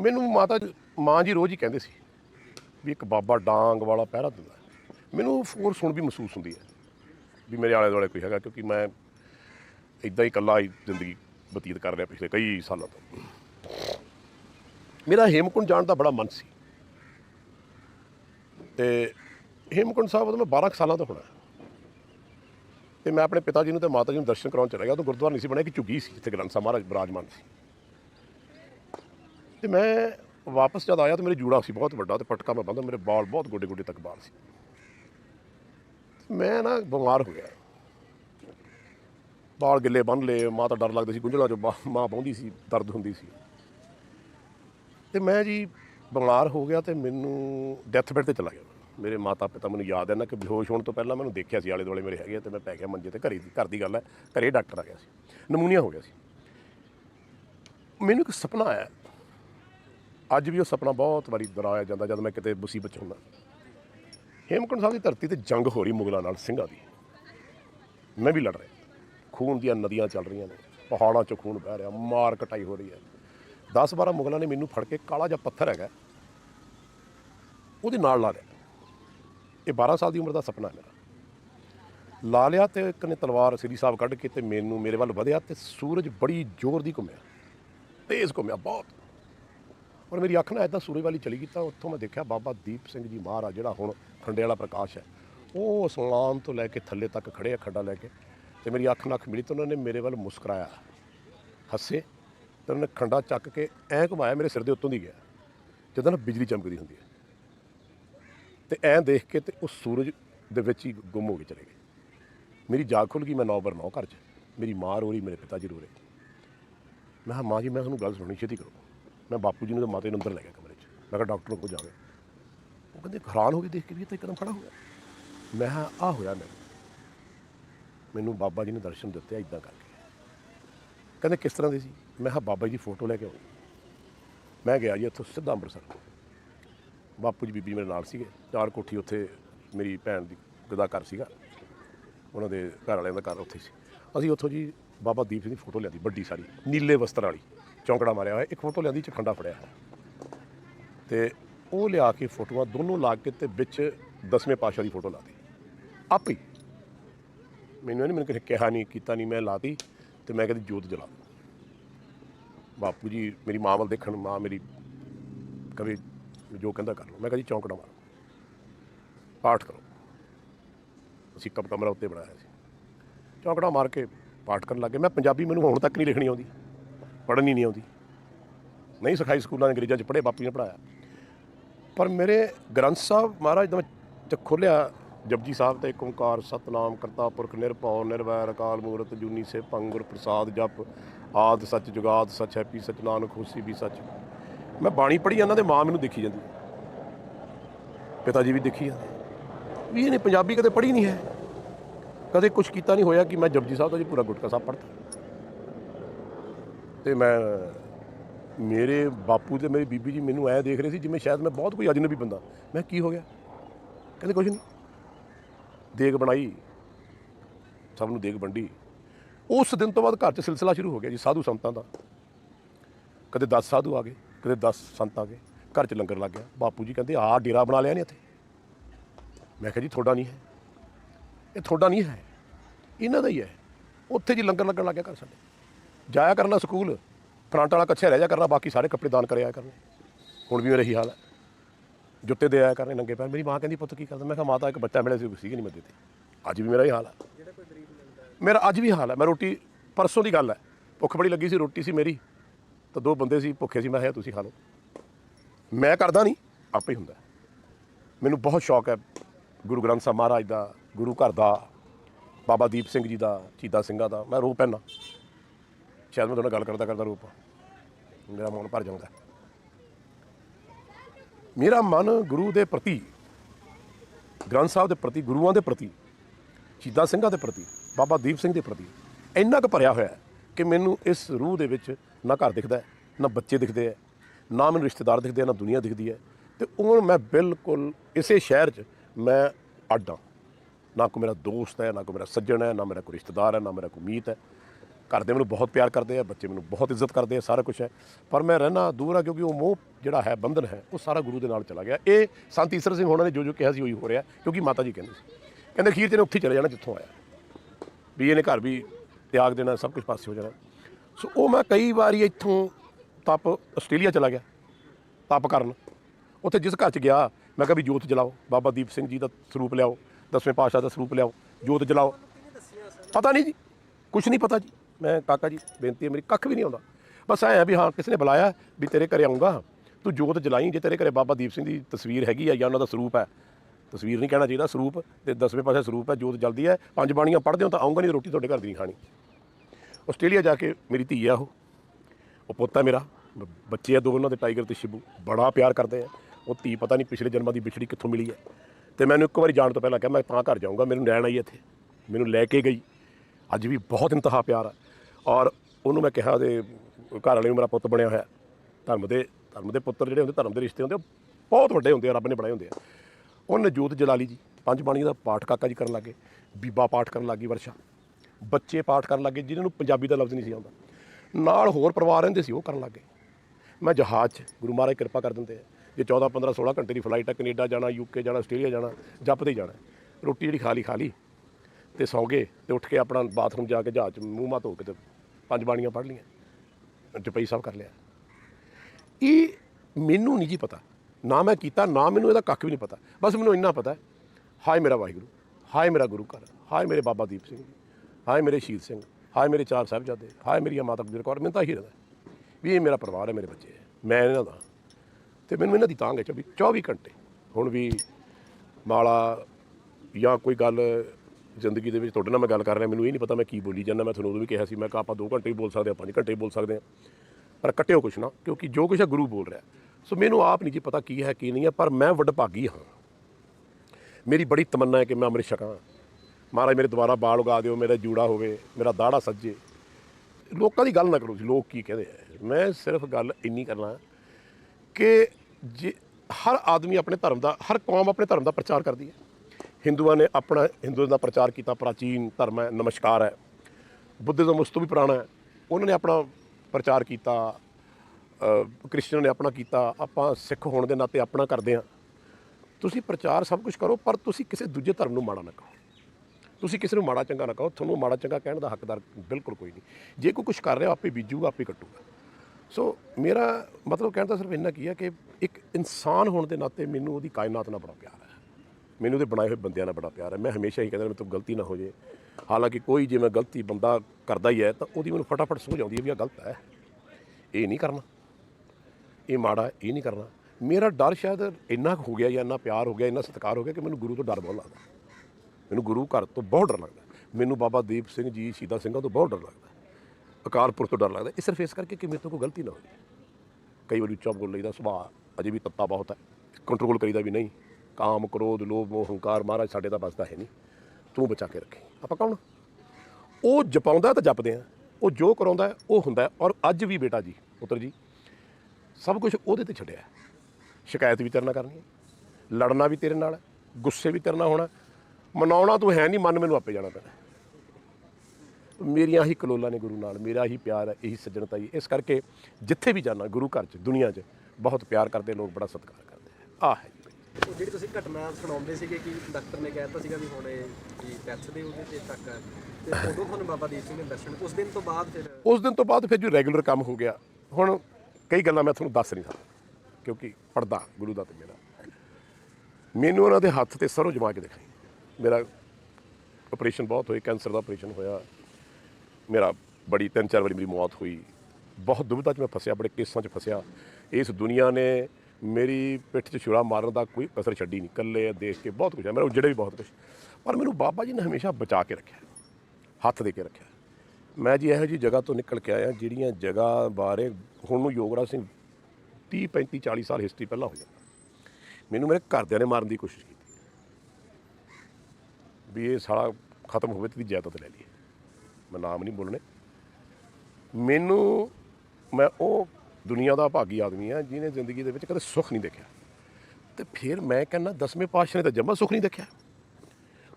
ਮੈਨੂੰ ਮਾਤਾ ਜੀ- ਮਾਂ ਜੀ ਰੋਜ਼ ਹੀ ਕਹਿੰਦੇ ਸੀ ਵੀ ਇੱਕ ਬਾਬਾ ਡਾਂਗ ਵਾਲਾ ਪਹਿਰਾ ਦਿੰਦਾ ਮੈਨੂੰ ਫੋਰ ਸੁਣ ਵੀ ਮਹਿਸੂਸ ਹੁੰਦੀ ਹੈ ਵੀ ਮੇਰੇ ਆਲੇ ਦੁਆਲੇ ਕੋਈ ਹੈਗਾ, ਕਿਉਂਕਿ ਮੈਂ ਇਦਾਂ ਹੀ ਇਕੱਲਾ ਹੀ ਜ਼ਿੰਦਗੀ ਬਤੀਤ ਕਰ ਰਿਹਾ ਪਿਛਲੇ ਕਈ ਸਾਲਾਂ ਤੋਂ। ਮੇਰਾ ਹੇਮਕੁੰਡ ਜਾਣ ਦਾ ਬੜਾ ਮਨ ਸੀ। ਤੇ ਹੇਮਕੁੰਡ ਸਾਹਿਬ ਤੋਂ ਮੈਂ 12 ਕੁ ਸਾਲਾਂ ਤੋਂ ਹੋਣਾ। ਤੇ ਮੈਂ ਆਪਣੇ ਪਿਤਾ ਜੀ ਨੂੰ ਤੇ ਮਾਤਾ ਜੀ ਨੂੰ ਦਰਸ਼ਨ ਕਰਾਉਣ ਚਲਾ ਗਿਆ, ਉਦੋਂ ਗੁਰਦੁਆਰਾ ਨਹੀਂ ਸੀ ਬਣਿਆ ਕਿ ਝੁੱਗੀ ਸੀ, ਜਿੱਥੇ ਗ੍ਰੰਥ ਸਾਹਿਬ ਮਹਾਰਾਜ ਬਿਰਾਜਮਾਨ ਸੀ। ਤੇ ਮੈਂ ਵਾਪਸ ਜਦ ਆਇਆ ਤੇ ਮੇਰੇ ਜੂੜਾ ਸੀ ਬਹੁਤ ਵੱਡਾ ਤੇ ਪਟਕਾ ਮੈਂ ਬੰਦਾ ਮੇਰੇ ਬਾਲ ਬਹੁਤ ਗੋਡੇ ਗੋਡੇ ਤੱਕ ਬਾਲ ਸੀ। ਮੈਂ ਨਾ ਬਿਮਾਰ ਹੋ ਗਿਆ। ਬਾਲ ਗਿੱਲੇ ਬੰਨ ਲਏ, ਮਾਂ ਤਾਂ ਡਰ ਲੱਗਦਾ ਸੀ, ਗੁੰਝਲਾਂ ਚੋਂ ਮਾਂ ਪਾਉਂਦੀ ਸੀ, ਦਰਦ ਹੁੰਦੀ ਸੀ। ਤੇ ਮੈਂ ਜੀ ਬਿਮਾਰ ਹੋ ਗਿਆ ਤੇ ਮੈਨੂੰ ਡੈਥ ਬੈੱਡ ਤੇ ਚਲਾ ਗਿਆ। ਮੇਰੇ ਮਾਤਾ ਪਿਤਾ ਮੈਨੂੰ ਯਾਦ ਹੈ ਨਾ ਕਿ ਬੇਹੋਸ਼ ਹੋਣ ਤੋਂ ਪਹਿਲਾਂ ਮੈਨੂੰ ਦੇਖਿਆ ਸੀ ਆਲੇ ਦੁਆਲੇ ਮੇਰੇ ਹੈਗੇ ਤੇ ਮੈਂ ਪੈ ਗਿਆ ਮੰਜੇ ਤੇ ਘਰੇ ਦੀ, ਘਰ ਦੀ ਗੱਲ ਹੈ, ਘਰੇ ਡਾਕਟਰ ਆ ਗਿਆ ਸੀ, ਨਮੂਨੀਆ ਹੋ ਗਿਆ ਸੀ। ਮੈਨੂੰ ਇੱਕ ਸੁਪਨਾ ਆਇਆ। ਅੱਜ ਵੀ ਉਹ ਸੁਪਨਾ ਬਹੁਤ ਵਾਰੀ ਦੁਹਰਾਇਆ ਜਾਂਦਾ ਜਦ ਮੈਂ ਕਿਤੇ ਮੁਸੀਬਤ 'ਚ ਹੁੰਦਾ। ਹੇਮਕੁੰਟ ਸਾਹਿਬ ਦੀ ਧਰਤੀ ਤੇ ਜੰਗ ਹੋ ਰਹੀ ਮੁਗਲਾਂ ਨਾਲ, ਸਿੰਘਾਂ ਦੀ। ਮੈਂ ਵੀ ਲੜ ਰਿਹਾ। ਖੂਨ ਦੀਆਂ ਨਦੀਆਂ ਚੱਲ ਰਹੀਆਂ ਨੇ, ਪਹਾੜਾਂ 'ਚੋਂ ਖੂਨ ਵਹਿ ਰਿਹਾ, ਮਾਰ ਕਟਾਈ ਹੋ ਰਹੀ ਹੈ। 10 12 ਮੁਗਲਾਂ ਨੇ ਮੈਨੂੰ ਫੜ ਕੇ ਕਾਲਾ ਜਿਹਾ ਪੱਥਰ ਹੈਗਾ। ਉਹਦੇ ਨਾਲ ਲਾ ਲਿਆ। ਇਹ 12 ਸਾਲ ਦੀ ਉਮਰ ਦਾ ਸੁਪਨਾ ਹੈ ਮੇਰਾ। ਲਾ ਲਿਆ ਤੇ ਇੱਕ ਨੇ ਤਲਵਾਰ ਸ੍ਰੀ ਸਾਹਿਬ ਕੱਢ ਕੇ ਤੇ ਮੈਨੂੰ ਮੇਰੇ ਵੱਲ ਵਧਿਆ ਤੇ ਸੂਰਜ ਬੜੀ ਜ਼ੋਰ ਦੀ ਘੁੰਮਿਆ। ਤੇਜ਼ ਘੁੰਮਿਆ, ਬਹੁਤ। ਔਰ ਮੇਰੀ ਅੱਖ ਨਾ ਐਦਾਂ ਸੂਰਜ ਵਾਲੀ ਚਲੀ ਗਈ ਤਾਂ ਉੱਥੋਂ ਮੈਂ ਦੇਖਿਆ ਬਾਬਾ ਦੀਪ ਸਿੰਘ ਜੀ ਮਹਾਰਾਜ ਜਿਹੜਾ ਹੁਣ ਖੰਡੇ ਵਾਲਾ ਪ੍ਰਕਾਸ਼ ਹੈ। ਉਹ ਅਸਮਾਨ ਤੋਂ ਲੈ ਕੇ ਥੱਲੇ ਤੱਕ ਖੜੇ ਆ ਖੱਡਾ ਲੈ ਕੇ ਤੇ ਮੇਰੀ ਅੱਖ ਨਾਲ ਅੱਖ ਮਿਲੀ ਤਾਂ ਉਹਨਾਂ ਨੇ ਮੇਰੇ ਵੱਲ ਮੁਸਕਰਾਇਆ, ਹੱਸੇ ਤੇ ਉਹਨਾਂ ਨੇ ਖੰਡਾ ਚੱਕ ਕੇ ਐਂ ਘੁਮਾਇਆ ਮੇਰੇ ਸਿਰ ਦੇ ਉੱਤੋਂ ਦੀ ਗਿਆ, ਜਦੋਂ ਨਾ ਬਿਜਲੀ ਚਮਕਦੀ ਹੁੰਦੀ ਹੈ। ਤੇ ਐਂ ਦੇਖ ਕੇ ਤੇ ਉਹ ਸੂਰਜ ਦੇ ਵਿੱਚ ਹੀ ਗੁੰਮ ਹੋ ਕੇ ਚਲੇ ਗਏ। ਮੇਰੀ ਜਾਗ ਖੁੱਲ ਗਈ, ਮੈਂ ਨੌ ਬਰ ਨੌ ਘਰ 'ਚ, ਮੇਰੀ ਮਾਂ ਰੋ ਰਹੀ, ਮੇਰੇ ਪਿਤਾ ਜੀ ਰੋ ਰਹੇ। ਮੈਂ ਕਿਹਾ, ਮਾਂ ਜੀ, ਮੈਂ ਤੁਹਾਨੂੰ ਗੱਲ ਸੁਣਨੀ ਛੇਤੀ ਕਰੋ। ਮੈਂ ਬਾਪੂ ਜੀ ਨੂੰ ਤੇ ਮਾਤਾ ਨੂੰ ਅੰਦਰ ਲੈ ਗਿਆ ਕਮਰੇ 'ਚ। ਮੈਂ ਕਿਹਾ ਡਾਕਟਰ ਕੋਲ ਜਾਵੇ। ਉਹ ਕਹਿੰਦੇ ਹੈਰਾਨ ਹੋ ਕੇ ਦੇਖ ਕੇ ਵੀ ਇਹ ਤਾਂ ਇੱਕਦਮ ਖੜਾ ਹੋ ਗਿਆ ਮੈਂ ਕਿਹਾ ਆ ਹੋਇਆ ਮੈਨੂੰ ਮੈਨੂੰ ਬਾਬਾ ਜੀ ਨੇ ਦਰਸ਼ਨ ਦਿੱਤੇ ਆ ਇਦਾਂ ਕਰਕੇ। ਕਹਿੰਦੇ ਕਿਸ ਤਰ੍ਹਾਂ ਦੇ ਸੀ? ਮੈਂ ਕਿਹਾ, ਬਾਬਾ ਜੀ ਦੀ ਫੋਟੋ ਲੈ ਕੇ ਆਓ ਮੈਂ ਗਿਆ ਜੀ ਇੱਥੋਂ ਸਿੱਧਾ ਅੰਮ੍ਰਿਤਸਰ ਬਾਪੂ ਜੀ ਬੀਬੀ ਮੇਰੇ ਨਾਲ ਸੀਗੇ। ਚਾਰ ਕੋਠੀ ਉੱਥੇ ਮੇਰੀ ਭੈਣ ਦੀ ਦਾ ਘਰ ਸੀਗਾ। ਉਹਨਾਂ ਦੇ ਘਰ ਵਾਲਿਆਂ ਦਾ ਘਰ ਉੱਥੇ ਸੀ। ਅਸੀਂ ਉੱਥੋਂ ਜੀ ਬਾਬਾ ਦੀਪ ਸਿੰਘ ਦੀ ਫੋਟੋ ਲਿਆਂਦੀ, ਵੱਡੀ ਸਾਰੀ, ਨੀਲੇ ਵਸਤਰ ਵਾਲੀ। ਚੌਂਕੜਾ ਮਾਰਿਆ ਹੋਇਆ, ਇੱਕ ਫੋਟੋ ਲਿਆਂਦੀ ਚ ਖੰਡਾ ਫੜਿਆ ਹੋਇਆ। ਤੇ ਉਹ ਲਿਆ ਕੇ ਫੋਟੋਆਂ ਦੋਨੋਂ ਲਾ ਕੇ ਤੇ ਵਿੱਚ ਦਸਵੇਂ ਪਾਸ਼ਾ ਦੀ ਫੋਟੋ ਲਾਤੀ। ਆਪੇ ਹੀ। ਮੈਨੂੰ ਨਹੀਂ ਮੈਨੂੰ ਕਿਸੇ ਕਿਹਾ ਨਹੀਂ ਕੀਤਾ ਨਹੀਂ ਮੈਂ ਲਾਤੀ ਤੇ ਮੈਂ ਕਹਿੰਦੀ ਜੋਤ ਜਲਾ। ਬਾਪੂ ਜੀ, ਮੇਰੀ ਮਾਂ ਵੱਲ ਦੇਖਣ, ਮਾਂ ਮੇਰੀ ਕਵੇ ਜੋ ਕਹਿੰਦਾ ਕਰ ਲਓ। ਮੈਂ ਕਹਿੰਦੀ ਚੌਂਕੜਾ ਮਾਰ। ਪਾਠ ਕਰੋ। ਅਸੀਂ ਕਬ ਕਮਰਾ ਉੱਤੇ ਬਣਾਇਆ ਸੀ। ਚੌਂਕੜਾ ਮਾਰ ਕੇ ਪਾਠ ਕਰਨ ਲੱਗੇ ਮੈਂ ਪੰਜਾਬੀ ਮੈਨੂੰ ਹੁਣ ਤੱਕ ਨਹੀਂ ਲਿਖਣੀ ਆਉਂਦੀ। ਪੜ੍ਹਨੀ ਨਹੀਂ ਆਉਂਦੀ। ਨਹੀਂ ਸਿਖਾਈ ਸਕੂਲਾਂ ਦੇ ਅੰਗਰੇਜ਼ਾਂ 'ਚ ਪੜ੍ਹੇ, ਬਾਪੂ ਨੇ ਪੜਾਇਆ ਪਰ ਮੇਰੇ ਗ੍ਰੰਥ ਸਾਹਿਬ ਮਹਾਰਾਜ ਦਾ ਮੈਂ ਚ ਖੋਲਿਆ ਜਪਜੀ ਸਾਹਿਬ ਤੇ ਏਕ ਓੰਕਾਰ, ਸਤਨਾਮ ਕਰਤਾ ਪੁਰਖ ਨਿਰਭਉ, ਨਿਰਵੈਰ, ਅਕਾਲ ਮੂਰਤ, ਜੂਨੀ ਸੇ ਭੰਗੁਰ ਪ੍ਰਸਾਦ, ਜਪ, ਆਦ, ਸੱਚ ਜੁਗਾਦ, ਸੱਚ ਹੈਪੀ, ਸੱਚ ਨਾਨਕ, ਹੋਸੀ ਵੀ ਸੱਚ। ਮੈਂ ਬਾਣੀ ਪੜ੍ਹੀ, ਇਹਨਾਂ ਦੇ ਮਾਂ ਮੈਨੂੰ ਦੇਖੀ ਜਾਂਦੀ। ਪਿਤਾ ਜੀ ਵੀ ਦੇਖੀ ਜਾਂਦੇ। ਵੀ ਇਹਨੇ ਪੰਜਾਬੀ ਕਦੇ ਪੜ੍ਹੀ ਨਹੀਂ ਹੈ। ਕਦੇ ਕੁਝ ਕੀਤਾ ਨਹੀਂ ਹੋਇਆ ਕਿ ਮੈਂ ਜਪਜੀ ਸਾਹਿਬ ਦਾ ਜੀ ਪੂਰਾ ਗੁਟਕਾ ਸਾਹਿਬ ਪੜ੍ਹਤਾ। ਤੇ ਮੈਂ, ਮੇਰੇ ਬਾਪੂ ਤੇ ਮੇਰੀ ਬੀਬੀ ਜੀ ਮੈਨੂੰ ਐ ਦੇਖ ਰਹੇ ਸੀ ਜਿਵੇਂ ਸ਼ਾਇਦ ਮੈਂ ਬਹੁਤ ਕੋਈ ਅਜਨਬੀ ਬੰਦਾ। ਮੈਂ ਕੀ ਹੋ ਗਿਆ? ਕਹਿੰਦੇ ਕੁਝ ਨਹੀਂ ਦੇਗ ਬਣਾਈ। ਸਭ ਨੂੰ ਦੇਗ ਵੰਡੀ। ਉਸ ਦਿਨ ਤੋਂ ਬਾਅਦ ਘਰ 'ਚ ਸਿਲਸਿਲਾ ਸ਼ੁਰੂ ਹੋ ਗਿਆ ਜੀ, ਸਾਧੂ ਸੰਤਾਂ ਦਾ। ਕਦੇ 10 ਸਾਧੂ ਆ ਗਏ, ਕਦੇ 10 ਸੰਤ ਆ ਗਏ। ਘਰ 'ਚ ਲੰਗਰ ਲੱਗ ਗਿਆ। ਬਾਪੂ ਜੀ ਕਹਿੰਦੇ, ਆਹ ਡੇਰਾ ਬਣਾ ਲਿਆ ਨੇ ਇੱਥੇ। ਮੈਂ ਕਿਹਾ ਜੀ, ਤੁਹਾਡਾ ਨਹੀਂ ਹੈ। ਇਹ ਤੁਹਾਡਾ ਨਹੀਂ ਹੈ। ਇਹਨਾਂ ਦਾ ਹੀ ਹੈ। ਉੱਥੇ ਜੀ ਲੰਗਰ ਲੱਗਣ ਲੱਗ ਗਿਆ ਘਰ ਸਾਡੇ। ਜਾਇਆ ਕਰਨਾ ਸਕੂਲ, ਫਰੰਟ ਵਾਲਾ ਕੱਛਾ ਰਹਿ ਜਾ ਕਰਨਾ, ਬਾਕੀ ਸਾਰੇ ਕੱਪੜੇ ਦਾਨ ਕਰਿਆ ਕਰਨੇ। ਹੁਣ ਵੀ ਮੇਰਾ ਹੀ ਹਾਲ ਹੈ। ਜੁੱਤੇ ਦੇ ਆਇਆ ਕਰਨੇ, ਨੰਗੇ ਪੈਰ। ਮੇਰੀ ਮਾਂ ਕਹਿੰਦੀ, ਪੁੱਤ ਕੀ ਕਰਦਾ? ਮੈਂ ਕਿਹਾ ਮਾਤਾ ਇੱਕ ਬੱਚਾ ਮਿਲਿਆ ਸੀ ਸੀਗੀ ਨਹੀਂ ਮੈਂ ਦਿੱਤੀ ਅੱਜ ਵੀ ਮੇਰਾ ਹੀ ਹਾਲ ਹੈ। ਮੇਰਾ ਅੱਜ ਵੀ ਹਾਲ ਹੈ। ਮੈਂ ਰੋਟੀ, ਪਰਸੋਂ ਦੀ ਗੱਲ ਹੈ। ਭੁੱਖ ਬੜੀ ਲੱਗੀ ਸੀ, ਰੋਟੀ ਸੀ ਮੇਰੀ। ਤਾਂ ਦੋ ਬੰਦੇ ਸੀ, ਭੁੱਖੇ ਸੀ। ਮੈਂ ਕਿਹਾ, ਤੁਸੀਂ ਖਾ ਲਓ। ਮੈਂ ਕਰਦਾ ਨਹੀਂ ਆਪੇ ਹੀ। ਹੁੰਦਾ ਮੈਨੂੰ ਬਹੁਤ ਸ਼ੌਕ ਹੈ ਗੁਰੂ ਗ੍ਰੰਥ ਸਾਹਿਬ ਮਹਾਰਾਜ ਦਾ, ਗੁਰੂ ਘਰ ਦਾ, ਬਾਬਾ ਦੀਪ ਸਿੰਘ ਜੀ ਦਾ, ਚੀਤਾ ਸਿੰਘਾਂ ਦਾ। ਮੈਂ ਰੋ ਪੈਣਾ ਸ਼ਾਇਦ ਮੈਂ ਤੁਹਾਡੇ ਨਾਲ ਗੱਲ ਕਰਦਾ ਕਰਦਾ ਰੂਪ। ਮੇਰਾ ਮਨ ਭਰ ਜਾਂਦਾ। ਮੇਰਾ ਮਨ ਗੁਰੂ ਦੇ ਪ੍ਰਤੀ, ਗ੍ਰੰਥ ਸਾਹਿਬ ਦੇ ਪ੍ਰਤੀ, ਗੁਰੂਆਂ ਦੇ ਪ੍ਰਤੀ ਚੀਤਾ ਸਿੰਘਾਂ ਦੇ ਪ੍ਰਤੀ, ਬਾਬਾ ਦੀਪ ਸਿੰਘ ਦੇ ਪ੍ਰਤੀ ਇੰਨਾ ਕੁ ਭਰਿਆ ਹੋਇਆ ਕਿ ਮੈਨੂੰ ਇਸ ਰੂਹ ਦੇ ਵਿੱਚ ਨਾ ਘਰ ਦਿਖਦਾ ਨਾ ਬੱਚੇ ਦਿਖਦੇ ਹੈ, ਨਾ ਮੈਨੂੰ ਰਿਸ਼ਤੇਦਾਰ ਦਿਖਦੇ ਹੈ, ਨਾ ਦੁਨੀਆ ਦਿਖਦੀ ਹੈ। ਤੇ ਉਹ ਮੈਂ ਬਿਲਕੁਲ ਇਸੇ ਸ਼ਹਿਰ 'ਚ ਮੈਂ ਅੱਡ ਹਾਂ। ਨਾ ਕੋਈ ਮੇਰਾ ਦੋਸਤ ਹੈ, ਨਾ ਕੋਈ ਮੇਰਾ ਸੱਜਣ ਹੈ, ਨਾ ਮੇਰਾ ਕੋਈ ਰਿਸ਼ਤੇਦਾਰ ਹੈ, ਨਾ ਮੇਰਾ ਕੋਈ ਮੀਤ ਹੈ। ਘਰ ਦੇ ਮੈਨੂੰ ਬਹੁਤ ਪਿਆਰ ਕਰਦੇ ਆ, ਬੱਚੇ ਮੈਨੂੰ ਬਹੁਤ ਇੱਜ਼ਤ ਕਰਦੇ ਆ, ਸਾਰਾ ਕੁਝ ਹੈ। ਪਰ ਮੈਂ ਰਹਿਣਾ ਦੂਰ ਆ ਕਿਉਂਕਿ ਉਹ ਮੋਹ ਜਿਹੜਾ ਹੈ, ਬੰਧਨ ਹੈ, ਉਹ ਸਾਰਾ ਗੁਰੂ ਦੇ ਨਾਲ ਚਲਾ ਗਿਆ। ਇਹ ਸੰਤ ਈਸਰ ਸਿੰਘ ਹੋਣਾ ਨੇ ਜੋ ਜੋ ਕਿਹਾ ਸੀ ਉਹੀ ਹੋ ਰਿਹਾ, ਕਿਉਂਕਿ ਮਾਤਾ ਜੀ ਕਹਿੰਦੇ ਸੀ। ਕਹਿੰਦੇ ਅਖੀਰ 'ਚ ਉੱਥੇ ਚਲੇ ਜਾਣਾ ਜਿੱਥੋਂ ਆਇਆ। ਵੀ ਇਹਨੇ ਘਰ ਵੀ ਤਿਆਗ ਦੇਣਾ, ਸਭ ਕੁਝ ਪਾਸੇ ਹੋ ਜਾਣਾ। ਸੋ ਉਹ ਮੈਂ ਕਈ ਵਾਰੀ ਇੱਥੋਂ ਤਪ ਆਸਟ੍ਰੇਲੀਆ ਚਲਾ ਗਿਆ, ਤਪ ਕਰਨ। ਉੱਥੇ ਜਿਸ ਘਰ 'ਚ ਗਿਆ, ਮੈਂ ਕਿਹਾ ਵੀ ਜੋਤ ਜਲਾਓ, ਬਾਬਾ ਦੀਪ ਸਿੰਘ ਜੀ ਦਾ ਸਰੂਪ ਲਿਆਓ, ਦਸਵੇਂ ਪਾਤਸ਼ਾਹ ਦਾ ਸਰੂਪ ਲਿਆਓ, ਜੋਤ ਜਲਾਓ। ਪਤਾ ਨਹੀਂ ਜੀ ਕੁਝ ਨਹੀਂ ਪਤਾ ਜੀ। ਮੈਂ ਕਾਕਾ ਜੀ, ਬੇਨਤੀ ਹੈ, ਮੇਰੀ ਕੱਖ ਵੀ ਨਹੀਂ ਆਉਂਦਾ। ਬਸ ਐ ਵੀ ਹਾਂ, ਕਿਸੇ ਨੇ ਬੁਲਾਇਆ ਵੀ ਤੇਰੇ ਘਰੇ ਆਉਂਗਾ ਤੂੰ ਜੋਤ ਜਲਾਈ ਜੇ ਤੇਰੇ ਘਰੇ ਬਾਬਾ ਦੀਪ ਸਿੰਘ ਦੀ ਤਸਵੀਰ ਹੈਗੀ ਆ ਜਾਂ ਉਹਨਾਂ ਦਾ ਸਰੂਪ ਹੈ। ਤਸਵੀਰ ਨਹੀਂ ਕਹਿਣਾ ਚਾਹੀਦਾ, ਸਰੂਪ ਤੇ ਦਸਵੇਂ ਪਾਸੇ ਸਰੂਪ ਹੈ, ਜੋਤ ਜਲਦੀ ਹੈ। ਪੰਜ ਬਾਣੀਆਂ ਪੜ੍ਹਦੇ ਹੋ ਤਾਂ ਆਉਂਗਾ ਨਹੀਂ, ਰੋਟੀ ਤੁਹਾਡੇ ਘਰ ਦੀ ਨਹੀਂ ਖਾਣੀ। ਆਸਟ੍ਰੇਲੀਆ ਜਾ ਕੇ ਮੇਰੀ ਧੀ ਆ ਉਹ। ਉਹ ਪੁੱਤ ਹੈ ਮੇਰਾ। ਬੱਚੇ ਆ ਦੋ ਉਹਨਾਂ ਦੇ, ਟਾਈਗਰ ਤੇ ਸ਼ਿਬੂ। ਬੜਾ ਪਿਆਰ ਕਰਦੇ ਆ। ਉਹ ਧੀ ਪਤਾ ਨਹੀਂ ਪਿਛਲੇ ਜਨਮਾਂ ਦੀ ਵਿਛੜੀ ਕਿੱਥੋਂ ਮਿਲੀ ਹੈ। ਤੇ ਮੈਨੂੰ ਇੱਕ ਵਾਰੀ ਜਾਣ ਤੋਂ ਪਹਿਲਾਂ ਕਿਹਾ, ਮੈਂ ਤਾਂ ਘਰ ਜਾਊਂਗਾ ਮੈਨੂੰ ਲੈਣ ਆਈ ਇੱਥੇ। ਮੈਨੂੰ ਲੈ ਕੇ ਗਈ। ਅੱਜ ਵੀ ਬਹੁਤ ਇੰਤਹਾ ਪਿਆਰ ਆ। ਔਰ ਉਹਨੂੰ ਮੈਂ ਕਿਹਾ ਦੇ ਘਰ ਵਾਲੇ ਨੂੰ, ਮੇਰਾ ਪੁੱਤ ਬਣਿਆ ਹੋਇਆ। ਧਰਮ ਦੇ ਧਰਮ ਦੇ ਪੁੱਤਰ ਜਿਹੜੇ ਹੁੰਦੇ, ਧਰਮ ਦੇ ਰਿਸ਼ਤੇ ਹੁੰਦੇ, ਉਹ ਬਹੁਤ ਵੱਡੇ ਹੁੰਦੇ ਆ, ਰੱਬ ਨੇ ਬਣਾਏ ਹੁੰਦੇ ਆ। ਉਹ ਜੋਤ ਜਲਾਲੀ ਜੀ, ਪੰਜ ਬਾਣੀ ਦਾ ਪਾਠ ਕਾਕਾ ਜੀ ਕਰਨ ਲੱਗੇ, ਬੀਬਾ ਪਾਠ ਕਰਨ ਲੱਗੀ ਵਰਸ਼ਾ। ਬੱਚੇ ਪਾਠ ਕਰਨ ਲੱਗੇ ਜਿਨ੍ਹਾਂ ਨੂੰ ਪੰਜਾਬੀ ਦਾ ਲਫ਼ਜ਼ ਨਹੀਂ ਸੀ ਆਉਂਦਾ। ਨਾਲ ਹੋਰ ਪਰਿਵਾਰ ਰਹਿੰਦੇ ਸੀ, ਉਹ ਕਰਨ ਲੱਗੇ। ਮੈਂ ਜਹਾਜ਼ 'ਚ, ਗੁਰੂ ਮਹਾਰਾਜ ਕਿਰਪਾ ਕਰ ਦਿੰਦੇ ਆ। ਜੇ 14 15 16 ਘੰਟੇ ਦੀ ਫਲਾਈਟ ਹੈ ਕੈਨੇਡਾ ਜਾਣਾ ਯੂਕੇ ਜਾਣਾ, ਆਸਟ੍ਰੇਲੀਆ ਜਾਣਾ, ਜੱਪਦੇ ਹੀ ਜਾਣਾ। ਰੋਟੀ ਜਿਹੜੀ ਖਾ ਲਈ ਖਾ ਲਈ। ਤੇ ਸੌਂ ਗਏ ਤੇ ਉੱਠ ਕੇ ਆਪਣਾ ਬਾਥਰੂਮ ਜਾ ਕੇ ਜਹਾਜ਼ 'ਚ ਮੂੰਹ ਮਾ ਧੋ ਕੇ ਤੇ ਪੰਜ ਬਾਣੀਆਂ ਪੜ੍ਹ ਲੀਆਂ ਜਪਈ ਸਾਹਿਬ ਕਰ ਲਿਆ। ਇਹ ਮੈਨੂੰ ਨਹੀਂ ਜੀ ਪਤਾ। ਨਾ ਮੈਂ ਕੀਤਾ ਨਾ ਮੈਨੂੰ ਇਹਦਾ ਕੱਖ ਵੀ ਨਹੀਂ ਪਤਾ। ਬਸ ਮੈਨੂੰ ਇੰਨਾ ਪਤਾ ਹੈ, ਹਾਏ ਮੇਰਾ ਵਾਹਿਗੁਰੂ ਹਾਏ ਮੇਰਾ ਗੁਰੂ ਘਰ ਹਾਏ ਮੇਰੇ ਬਾਬਾ ਦੀਪ ਸਿੰਘ ਹਾਏ ਮੇਰੇ ਸ਼ਹੀਦ ਸਿੰਘ ਹਾਏ ਮੇਰੇ ਚਾਰ ਸਾਹਿਬਜ਼ਾਦੇ ਹਾਏ ਮੇਰੀ ਮਾਤਾ ਗੁਜਰ ਕੌਰ ਮੈਨੂੰ ਤਾਂ ਹੀ ਰਹਿੰਦਾ ਵੀ ਇਹ ਮੇਰਾ ਪਰਿਵਾਰ ਹੈ ਮੇਰੇ ਬੱਚੇ ਹੈ ਮੈਂ ਇਹਨਾਂ ਦਾ। ਤੇ ਮੈਨੂੰ ਇਹਨਾਂ ਦੀ ਤਾਂਗ ਹੈ 24 24 ਘੰਟੇ। ਹੁਣ ਵੀ ਮਾਲਾ ਜਾਂ ਕੋਈ ਗੱਲ ਜ਼ਿੰਦਗੀ ਦੇ ਵਿੱਚ ਤੁਹਾਡੇ ਨਾਲ ਮੈਂ ਗੱਲ ਕਰ ਰਿਹਾ, ਮੈਨੂੰ ਇਹ ਨਹੀਂ ਪਤਾ ਮੈਂ ਕੀ ਬੋਲੀ ਜਾਂਦਾ, ਮੈਂ ਤੁਹਾਨੂੰ ਉਦੋਂ ਵੀ ਕਿਹਾ ਸੀ, ਮੈਂ ਕਿਹਾ ਆਪਾਂ 2 ਘੰਟੇ ਵੀ ਬੋਲ ਸਕਦੇ ਹਾਂ 5 ਘੰਟੇ ਵੀ ਬੋਲ ਸਕਦੇ ਹਾਂ, ਪਰ ਕੱਟਿਓ ਕੁਛ ਨਾ, ਕਿਉਂਕਿ ਜੋ ਕੁਛ ਆ ਗੁਰੂ ਬੋਲ ਰਿਹਾ। ਸੋ ਮੈਨੂੰ ਆਪ ਨਹੀਂ ਜੀ ਪਤਾ ਕੀ ਹੈ, ਕੀ ਨਹੀਂ ਹੈ, ਪਰ ਮੈਂ ਵਡਭਾਗੀ ਹਾਂ। ਮੇਰੀ ਬੜੀ ਤਮੰਨਾ ਹੈ ਕਿ ਮੈਂ ਅੰਮ੍ਰਿਤ ਛਕਾਂ। ਮਹਾਰਾਜ ਮੇਰੇ ਦੁਬਾਰਾ ਬਾਲ ਉਗਾ ਦਿਓ, ਮੇਰਾ ਜੂੜਾ ਹੋਵੇ, ਮੇਰਾ ਦਾੜਾ ਸੱਜੇ। ਲੋਕਾਂ ਦੀ ਗੱਲ ਨਾ ਕਰੋ ਜੀ, ਲੋਕ ਕੀ ਕਹਿੰਦੇ ਆ। ਮੈਂ ਸਿਰਫ ਗੱਲ ਇੰਨੀ ਕਰਨਾ ਕਿ ਜੇ ਹਰ ਆਦਮੀ ਆਪਣੇ ਧਰਮ ਦਾ, ਹਰ ਕੌਮ ਆਪਣੇ ਧਰਮ ਦਾ ਪ੍ਰਚਾਰ ਕਰਦੀ ਹੈ। ਹਿੰਦੂਆਂ ਨੇ ਆਪਣਾ, ਹਿੰਦੂਆਂ ਦਾ ਪ੍ਰਚਾਰ ਕੀਤਾ, ਪ੍ਰਾਚੀਨ ਧਰਮ ਹੈ, ਨਮਸਕਾਰ ਹੈ। ਬੁੱਧਿਜ਼ਮ ਉਸ ਤੋਂ ਵੀ ਪੁਰਾਣਾ ਹੈ। ਉਹਨਾਂ ਨੇ ਆਪਣਾ ਪ੍ਰਚਾਰ ਕੀਤਾ ਕ੍ਰਿਸਚਨ ਨੇ ਆਪਣਾ ਕੀਤਾ, ਆਪਾਂ ਸਿੱਖ ਹੋਣ ਦੇ ਨਾਤੇ ਆਪਣਾ ਕਰਦੇ ਹਾਂ। ਤੁਸੀਂ ਪ੍ਰਚਾਰ ਸਭ ਕੁਝ ਕਰੋ, ਪਰ ਤੁਸੀਂ ਕਿਸੇ ਦੂਜੇ ਧਰਮ ਨੂੰ ਮਾੜਾ ਨਾ ਕਹੋ। ਤੁਸੀਂ ਕਿਸੇ ਨੂੰ ਮਾੜਾ ਚੰਗਾ ਨਾ ਕਹੋ, ਤੁਹਾਨੂੰ ਮਾੜਾ ਚੰਗਾ ਕਹਿਣ ਦਾ ਹੱਕਦਾਰ ਬਿਲਕੁਲ ਕੋਈ ਨਹੀਂ। ਜੇ ਕੋਈ ਕੁਝ ਕਰ ਰਿਹਾ ਆਪੇ ਬੀਜੂਗਾ, ਆਪੇ ਕੱਟੂਗਾ। ਸੋ ਮੇਰਾ ਮਤਲਬ ਕਹਿਣ ਦਾ ਸਿਰਫ ਇੰਨਾ ਕੀ ਹੈ ਕਿ ਇੱਕ ਇਨਸਾਨ ਹੋਣ ਦੇ ਨਾਤੇ ਮੈਨੂੰ ਉਹਦੀ ਕਾਇਨਾਤ ਨਾਲ ਬੜਾ ਪਿਆਰ ਹੈ। ਮੈਨੂੰ ਉਹਦੇ ਬਣਾਏ ਹੋਏ ਬੰਦਿਆਂ ਨਾਲ ਬੜਾ ਪਿਆਰ ਹੈ। ਮੈਂ ਹਮੇਸ਼ਾ ਹੀ ਕਹਿੰਦਾ ਮੇਰੇ ਤੋਂ ਗਲਤੀ ਨਾ ਹੋ ਜੇ ਹਾਲਾਂਕਿ ਕੋਈ ਜੇ ਮੈਂ ਗਲਤੀ ਬੰਦਾ ਕਰਦਾ ਹੀ ਹੈ, ਤਾਂ ਉਹਦੀ ਮੈਨੂੰ ਫਟਾਫਟ ਸਮਝ ਆਉਂਦੀ ਹੈ ਵੀ ਇਹ ਗਲਤ ਹੈ। ਇਹ ਨਹੀਂ ਕਰਨਾ। ਇਹ ਮਾੜਾ, ਇਹ ਨਹੀਂ ਕਰਨਾ। ਮੇਰਾ ਡਰ ਸ਼ਾਇਦ ਇੰਨਾ ਕੁ ਹੋ ਗਿਆ ਜਾਂ ਇੰਨਾ ਪਿਆਰ ਹੋ ਗਿਆ, ਇੰਨਾ ਸਤਿਕਾਰ ਹੋ ਗਿਆ ਕਿ ਮੈਨੂੰ ਗੁਰੂ ਤੋਂ ਡਰ ਬਹੁਤ ਲੱਗਦਾ। ਮੈਨੂੰ ਗੁਰੂ ਘਰ ਤੋਂ ਬਹੁਤ ਡਰ ਲੱਗਦਾ। ਮੈਨੂੰ ਬਾਬਾ ਦੀਪ ਸਿੰਘ ਜੀ, ਸ਼ਹੀਦਾਂ ਸਿੰਘਾਂ ਤੋਂ ਬਹੁਤ ਡਰ ਲੱਗਦਾ। ਅਕਾਲ ਪੁਰਖ ਤੋਂ ਡਰ ਲੱਗਦਾ। ਇਹ ਸਿਰਫ ਇਸ ਕਰਕੇ ਕਿ ਮੇਰੇ ਤੋਂ ਕੋਈ ਗਲਤੀ ਨਾ ਹੋ ਜਾਏ ਕਈ ਵਾਰੀ ਉੱਚਾ ਬੋਲ ਲਈਦਾ ਸੁਭਾਅ ਅਜੇ ਵੀ ਤੱਤਾ ਬਹੁਤ ਹੈ। ਕੰਟਰੋਲ ਕਰੀਦਾ ਵੀ ਨਹੀਂ। ਕਾਮ, ਕ੍ਰੋਧ, ਲੋਭ, ਮੋਹ, ਹੰਕਾਰ, ਮਹਾਰਾਜ ਸਾਡੇ ਦਾ ਬਸਦਾ ਹੈ ਨਹੀਂ। ਤੂੰ ਬਚਾ ਕੇ ਰੱਖੀ। ਆਪਾਂ ਕੌਣ ਉਹ ਜਪਾਉਂਦਾ ਤਾਂ ਜਪਦੇ ਆ। ਉਹ ਜੋ ਕਰਾਉਂਦਾ ਉਹ ਹੁੰਦਾ ਔਰ ਅੱਜ ਵੀ ਬੇਟਾ ਜੀ, ਪੁੱਤਰ ਜੀ, ਸਭ ਕੁਝ ਉਹਦੇ ਤੇ ਛੱਡਿਆ ਸ਼ਿਕਾਇਤ ਵੀ ਤੇਰੇ ਨਾਲ ਕਰਨੀ ਹੈ। ਲੜਨਾ ਵੀ ਤੇਰੇ ਨਾਲ ਗੁੱਸੇ ਵੀ ਤੇਰੇ ਨਾਲ ਹੋਣਾ ਮਨਾਉਣਾ ਤੂੰ ਹੈ ਨਹੀਂ, ਮਨ ਮੈਨੂੰ ਆਪੇ ਜਾਣਾ ਪੈਣਾ ਮੇਰੀਆਂ ਹੀ ਕਲੋਲਾਂ ਨੇ ਗੁਰੂ ਨਾਲ। ਮੇਰਾ ਹੀ ਪਿਆਰ ਹੈ, ਇਹੀ ਸੱਜਣਤਾ ਹੀ। ਇਸ ਕਰਕੇ ਜਿੱਥੇ ਵੀ ਜਾਣਾ, ਗੁਰੂ ਘਰ 'ਚ, ਦੁਨੀਆ 'ਚ, ਬਹੁਤ ਪਿਆਰ ਕਰਦੇ ਲੋਕ, ਬੜਾ ਸਤਿਕਾਰ ਕਰਦੇ ਆ। ਆਹ ਹੈ ਜੀ। ਉਹ ਜਿਹੜੀ ਤੁਸੀਂ ਘਟਨਾ ਸੁਣਾਉਂਦੇ ਸੀਗੇ ਕਿ ਡਾਕਟਰ ਨੇ ਕਹਿਤਾ ਸੀਗਾ ਵੀ ਹੁਣ ਇਹ ਵੀ ਡੈਥ ਦੇ ਉਹਦੇ ਤੇ ਤੱਕ ਹੈ ਤੇ ਉਦੋਂ ਤੁਹਾਨੂੰ ਬਾਬਾ ਦੀਪ ਸਿੰਘ ਦੇ ਦਰਸ਼ਨ, ਉਸ ਦਿਨ ਤੋਂ ਬਾਅਦ ਫਿਰ ਉਸ ਦਿਨ ਤੋਂ ਬਾਅਦ ਫਿਰ ਜੋ ਰੈਗੂਲਰ ਕੰਮ ਹੋ ਗਿਆ। ਹੁਣ ਕਈ ਗੱਲਾਂ ਮੈਂ ਤੁਹਾਨੂੰ ਦੱਸ ਨਹੀਂ ਸਕਦਾ, ਕਿਉਂਕਿ ਪੜਦਾ ਗੁਰੂ ਦਾ ਤੇ ਮੇਰਾ। ਮੈਨੂੰ ਉਹਨਾਂ ਦੇ ਹੱਥ ਤੇ ਸਰੋਂ ਜਮਾ ਕੇ ਦਿਖਾਈ। ਮੇਰਾ ਆਪਰੇਸ਼ਨ ਬਹੁਤ ਹੋਏ ਕੈਂਸਰ ਦਾ ਆਪਰੇਸ਼ਨ ਹੋਇਆ। ਮੇਰਾ ਬੜੀ, ਤਿੰਨ ਚਾਰ ਵਾਰੀ ਮੇਰੀ ਮੌਤ ਹੋਈ। ਬਹੁਤ ਦੁਬਿਧਾ 'ਚ ਮੈਂ ਫਸਿਆ, ਬੜੇ ਕੇਸਾਂ 'ਚ ਫਸਿਆ। ਇਸ ਦੁਨੀਆ ਨੇ ਮੇਰੀ ਪਿੱਠ 'ਚ ਛੁਰਾ ਮਾਰਨ ਦਾ ਕੋਈ ਕਸਰ ਛੱਡੀ ਨਹੀਂ ਕੱਲੇ ਦੇਖ ਕੇ ਬਹੁਤ ਕੁਝ ਹੈ ਮੇਰਾ ਉਜੜੇ ਵੀ ਬਹੁਤ ਕੁਝ ਪਰ ਮੈਨੂੰ ਬਾਬਾ ਜੀ ਨੇ ਹਮੇਸ਼ਾ ਬਚਾ ਕੇ ਰੱਖਿਆ, ਹੱਥ ਦੇ ਕੇ ਰੱਖਿਆ। ਮੈਂ ਜੀ ਇਹੋ ਜੀ ਜਗ੍ਹਾ ਤੋਂ ਨਿਕਲ ਕੇ ਆਇਆ ਜਿਹੜੀਆਂ ਜਗ੍ਹਾ ਬਾਰੇ ਹੁਣ ਨੂੰ ਯੋਗਰਾਜ ਸਿੰਘ 30 35 40 ਸਾਲ ਹਿਸਟਰੀ ਪਹਿਲਾਂ ਹੋ ਜਾਂਦਾ। ਮੈਨੂੰ ਮੇਰੇ ਘਰਦਿਆਂ ਨੇ ਮਾਰਨ ਦੀ ਕੋਸ਼ਿਸ਼ ਕੀਤੀ। ਵੀ ਇਹ ਸਾਲਾ ਖਤਮ ਹੋਵੇ ਤੇ ਦੀ ਜਾਇਦਾਦ ਲੈ ਲਈਏ। ਮੈਂ ਨਾਮ ਨਹੀਂ ਬੋਲਣੇ। ਮੈਨੂੰ ਮੈਂ ਉਹ ਦੁਨੀਆ ਦਾ ਭਾਗੀ ਆਦਮੀ ਆ ਜਿਹਨੇ ਜ਼ਿੰਦਗੀ ਦੇ ਵਿੱਚ ਕਦੇ ਸੁੱਖ ਨਹੀਂ ਦੇਖਿਆ। ਤੇ ਫਿਰ ਮੈਂ ਕਹਿੰਦਾ, ਦਸਵੇਂ ਪਾਤਸ਼ਾਹ ਨੇ ਤਾਂ ਜਮਾ ਸੁੱਖ ਨਹੀਂ ਦੇਖਿਆ।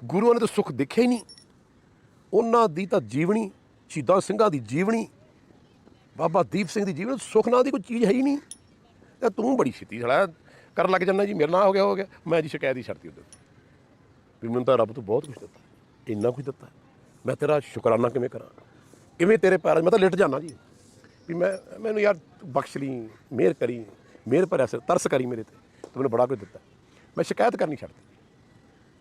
ਗੁਰੂਆਂ ਨੇ ਤਾਂ ਸੁੱਖ ਦੇਖਿਆ ਹੀ ਨਹੀਂ। ਉਹਨਾਂ ਦੀ ਤਾਂ ਜੀਵਨੀ, ਸ਼ਹੀਦਾਂ ਸਿੰਘਾਂ ਦੀ ਜੀਵਨੀ, ਬਾਬਾ ਦੀਪ ਸਿੰਘ ਦੀ ਜੀਵਨੀ, ਸੁੱਖ ਨਾਂ ਦੀ ਕੋਈ ਚੀਜ਼ ਹੈ ਹੀ ਨਹੀਂ। ਤੇ ਤੂੰ ਬੜੀ ਛੇਤੀ ਸੜਾ ਕਰਨ ਲੱਗ ਜਾਂਦਾ ਜੀ, ਮੇਰੇ ਨਾਲ ਹੋ ਗਿਆ ਹੋ ਗਿਆ। ਮੈਂ ਜੀ ਸ਼ਿਕਾਇਤ ਹੀ ਛੱਡਤੀ ਉਹਦੇ ਵੀ ਮੈਨੂੰ ਤਾਂ ਰੱਬ ਤੋਂ ਬਹੁਤ ਕੁਝ ਦਿੱਤਾ, ਇੰਨਾ ਕੁਝ ਦਿੱਤਾ। ਮੈਂ ਤੇਰਾ ਸ਼ੁਕਰਾਨਾ ਕਿਵੇਂ ਕਰਾਂ? ਕਿਵੇਂ ਤੇਰੇ ਪੈਰਾਂ 'ਚ- ਮੈਂ ਤਾਂ ਲਿਟ ਜਾਣਾ ਜੀ। ਵੀ ਮੈਂ, ਮੈਨੂੰ ਯਾਰ ਬਖਸ਼ ਲਈ, ਮਿਹਰ ਕਰੀ, ਮਿਹਰ ਭਰਿਆ ਸਿਰ, ਤਰਸ ਕਰੀ ਮੇਰੇ ਤੇ, ਤੂੰ ਮੈਨੂੰ ਬੜਾ ਕੁਝ ਦਿੱਤਾ। ਮੈਂ ਸ਼ਿਕਾਇਤ ਕਰਨੀ ਛੱਡਤੀ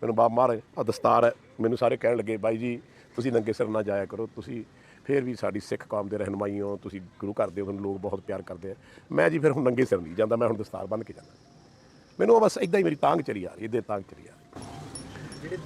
ਮੈਨੂੰ ਬਾਪ ਮਾਰ ਆ ਦਸਤਾਰ ਹੈ, ਮੈਨੂੰ ਸਾਰੇ ਕਹਿਣ ਲੱਗੇ, ਬਾਈ ਜੀ, ਤੁਸੀਂ ਨੰਗੇ ਸਿਰ ਨਾ ਜਾਇਆ ਕਰੋ, ਤੁਸੀਂ ਫਿਰ ਵੀ ਸਾਡੀ ਸਿੱਖ ਕੌਮ ਦੇ ਰਹਿਨਮਾਈ ਹੋ, ਤੁਸੀਂ ਗੁਰੂ ਘਰ ਦੇ ਹੋ ਤੁਹਾਨੂੰ ਲੋਕ ਬਹੁਤ ਪਿਆਰ ਕਰਦੇ ਆ। ਮੈਂ ਜੀ ਫਿਰ ਹੁਣ ਨੰਗੇ ਸਿਰ ਨਹੀਂ ਜਾਂਦਾ, ਮੈਂ ਹੁਣ ਦਸਤਾਰ ਬੰਨ੍ਹ ਕੇ ਜਾਂਦਾ। ਮੈਨੂੰ ਉਹ ਬਸ ਇਦਾਂ ਹੀ ਮੇਰੀ ਤਾਂਗ ਚਲੀ ਆ ਰਹੀ ਇਹਦੇ ਤਾਂਗ ਚਲੀ ਆ ਰਹੀ।